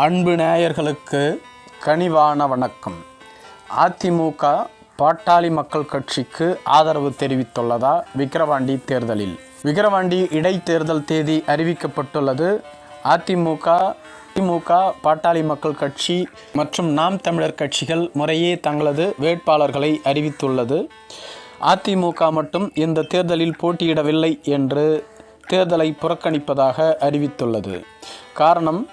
அன்பு நேயர்களுக்கு கனிவான வணக்கம். அதிமுக பாட்டாளி மக்கள் கட்சிக்கு ஆதரவு தெரிவித்துள்ளதா விக்கிரவாண்டி தேர்தலில்? விக்கிரவாண்டி இடைத்தேர்தல் தேதி அறிவிக்கப்பட்டுள்ளது. அதிமுக திமுக பாட்டாளி மக்கள் கட்சி மற்றும் நாம் தமிழர் கட்சிகள் முறையே தங்களது வேட்பாளர்களை அறிவித்துள்ளது. அதிமுக மட்டும் இந்த தேர்தலில் போட்டியிடவில்லை என்று தேர்தலை புறக்கணிப்பதாக அறிவித்துள்ளது. காரணம்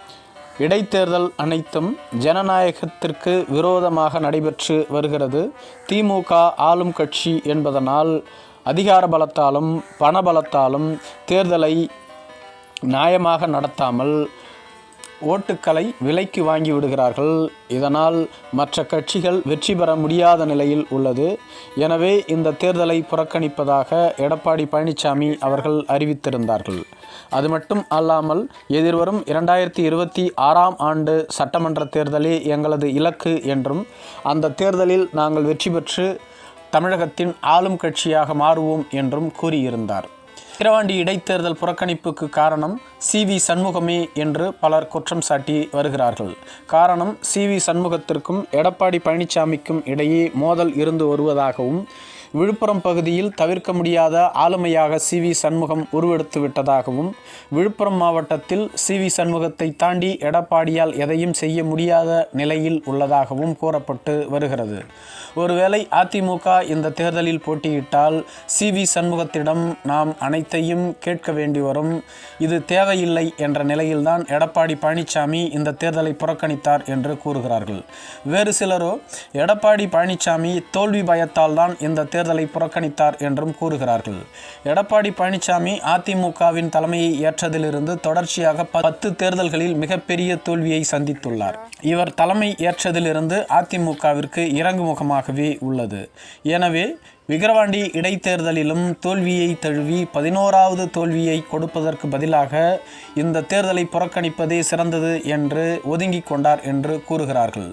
இடைத்தேர்தல் அனைத்தும் ஜனநாயகத்திற்கு விரோதமாக நடைபெற்று வருகிறது. திமுக ஆளும் கட்சி என்பதனால் அதிகார பலத்தாலும் பணபலத்தாலும் தேர்தலை நியாயமாக நடத்தாமல் ஓட்டுக்களை விலைக்கு வாங்கி விடுகிறார்கள். இதனால் மற்ற கட்சிகள் வெற்றி பெற முடியாத நிலையில் உள்ளது. எனவே இந்த தேர்தலை புறக்கணிப்பதாக எடப்பாடி பழனிசாமி அவர்கள் அறிவித்திருந்தார்கள். அது மட்டும் அல்லாமல் எதிர்வரும் இரண்டாயிரத்தி இருபத்தி ஆறாம் ஆண்டு சட்டமன்ற தேர்தலே எங்களது இலக்கு என்றும் அந்த தேர்தலில் நாங்கள் வெற்றி பெற்று தமிழகத்தின் ஆளும் கட்சியாக மாறுவோம் என்றும் கூறியிருந்தார். விக்கிரவாண்டி இடைத்தேர்தல் புறக்கணிப்புக்கு காரணம் சி வி சண்முகமே என்று பலர் குற்றம் சாட்டி வருகிறார்கள். காரணம் சி வி சண்முகத்திற்கும் எடப்பாடி பழனிசாமிக்கும் இடையே மோதல் இருந்து வருவதாகவும் விழுப்புரம் பகுதியில் தவிர்க்க முடியாத ஆளுமையாக சி வி சண்முகம் உருவெடுத்து விட்டதாகவும் விழுப்புரம் மாவட்டத்தில் சி வி சண்முகத்தை தாண்டி எடப்பாடியால் எதையும் செய்ய முடியாத நிலையில் உள்ளதாகவும் கூறப்பட்டு வருகிறது. ஒருவேளை அதிமுக இந்த தேர்தலில் போட்டியிட்டால் சி வி சண்முகத்திடம் நாம் அனைத்தையும் கேட்க வேண்டி வரும். இது தேவையில்லை என்ற நிலையில்தான் எடப்பாடி பழனிசாமி இந்த தேர்தலை புறக்கணித்தார் என்று கூறுகிறார்கள். வேறு சிலரோ எடப்பாடி பழனிசாமி தோல்வி பயத்தால் தான் இந்த தேர்தலை புறக்கணித்தார் என்றும் கூறுகிறார்கள். எடப்பாடி பழனிசாமி அதிமுகவின் தலைமையை ஏற்றதிலிருந்து தொடர்ச்சியாக பத்து தேர்தல்களில் மிகப்பெரிய தோல்வியை சந்தித்துள்ளார். இவர் தலைமை ஏற்றதிலிருந்து அதிமுகவிற்கு இறங்குமுகமாகவே உள்ளது. எனவே விக்கிரவாண்டி இடைத்தேர்தலிலும் தோல்வியை தழுவி பதினோராவது தோல்வியை கொடுப்பதற்கு பதிலாக இந்த தேர்தலை புறக்கணிப்பதே சிறந்தது என்று ஒதுங்கிக் கொண்டார் என்று கூறுகிறார்கள்.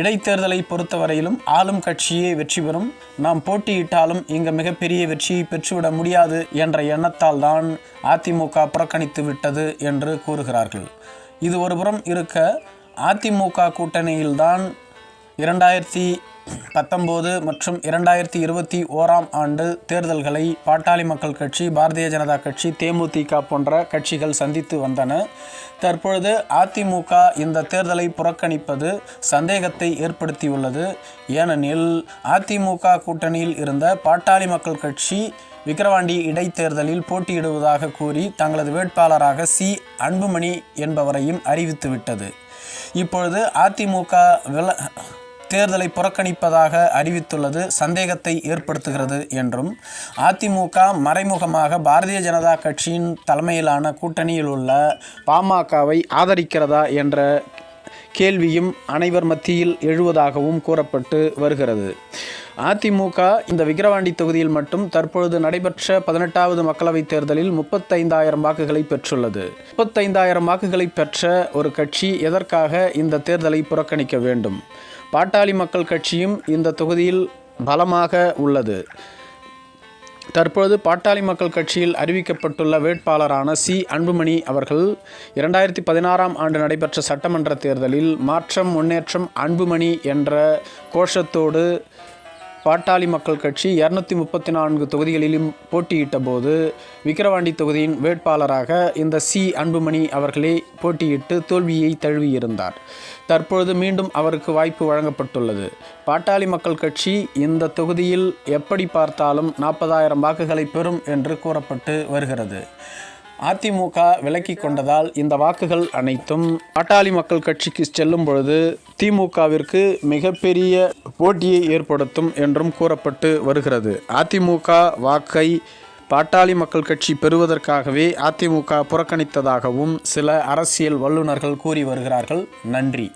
இடைத்தேர்தலை பொறுத்தவரையிலும் ஆளும் கட்சியே வெற்றி பெறும். நாம் போட்டியிட்டாலும் இங்கு மிகப்பெரிய வெற்றியை பெற்றுவிட முடியாது என்ற எண்ணத்தால் தான் அதிமுக புறக்கணித்து விட்டது என்று கூறுகிறார்கள். இது ஒருபுறம் இருக்க அதிமுக கூட்டணியில்தான் இரண்டாயிரத்தி பத்தொம்போது மற்றும் இரண்டாயிரத்தி இருபத்தி ஓராம் ஆண்டு தேர்தல்களை பாட்டாளி மக்கள் கட்சி பாரதிய ஜனதா கட்சி தேமுதிக போன்ற கட்சிகள் சந்தித்து வந்தன. தற்பொழுது அதிமுக இந்த தேர்தலை புறக்கணிப்பது சந்தேகத்தை ஏற்படுத்தியுள்ளது. ஏனெனில் அதிமுக கூட்டணியில் இருந்த பாட்டாளி மக்கள் கட்சி விக்கிரவாண்டி இடைத்தேர்தலில் போட்டியிடுவதாக கூறி தங்களது வேட்பாளராக சி. அன்புமணி என்பவரையும் அறிவித்துவிட்டது. இப்பொழுது அதிமுக வில தேர்தலை புறக்கணிப்பதாக அறிவித்துள்ளது சந்தேகத்தை ஏற்படுத்துகிறது என்றும் அதிமுக மறைமுகமாக பாரதிய ஜனதா கட்சியின் தலைமையிலான கூட்டணியில் உள்ள பாமகவை ஆதரிக்கிறதா என்ற கேள்வியும் அனைவர் மத்தியில் எழுவதாகவும் கூறப்பட்டு வருகிறது. அதிமுக இந்த விக்கிரவாண்டி தொகுதியில் மட்டும் தற்பொழுது நடைபெற்ற பதினெட்டாவது மக்களவைத் தேர்தலில் முப்பத்தைந்தாயிரம் வாக்குகளை பெற்றுள்ளது. முப்பத்தைந்தாயிரம் வாக்குகளை பெற்ற ஒரு கட்சி எதற்காக இந்த தேர்தலை புறக்கணிக்க வேண்டும்? பாட்டாளி மக்கள் கட்சியும் இந்த தொகுதியில் பலமாக உள்ளது. தற்பொழுது பாட்டாளி மக்கள் கட்சியில் அறிவிக்கப்பட்டுள்ள வேட்பாளரான சி. அன்புமணி அவர்கள் இரண்டாயிரத்தி பதினாறாம் ஆண்டு நடைபெற்ற சட்டமன்ற தேர்தலில் மாற்றம் முன்னேற்றம் அன்புமணி என்ற கோஷத்தோடு பாட்டாளி மக்கள் கட்சி இரநூத்தி முப்பத்தி நான்கு தொகுதிகளிலும் போட்டியிட்ட போது விக்கிரவாண்டி தொகுதியின் வேட்பாளராக இந்த சி. அன்புமணி அவர்களே போட்டியிட்டு தோல்வியை தழுவியிருந்தார். தற்பொழுது மீண்டும் அவருக்கு வாய்ப்பு வழங்கப்பட்டுள்ளது. பாட்டாளி மக்கள் கட்சி இந்த தொகுதியில் எப்படி பார்த்தாலும் நாற்பதாயிரம் வாக்குகளை பெறும் என்று கூறப்பட்டு வருகிறது. அதிமுக விலக்கி கொண்டதால் இந்த வாக்குகள் அனைத்தும் பாட்டாளி மக்கள் கட்சிக்கு செல்லும் பொழுது திமுகவிற்கு மிகப்பெரிய போட்டியை ஏற்படுத்தும் என்றும் கூறப்பட்டு வருகிறது. அதிமுக வாக்கை பாட்டாளி மக்கள் கட்சி பெறுவதற்காகவே அதிமுக புறக்கணித்ததாகவும் சில அரசியல் வல்லுநர்கள் கூறி வருகிறார்கள். நன்றி.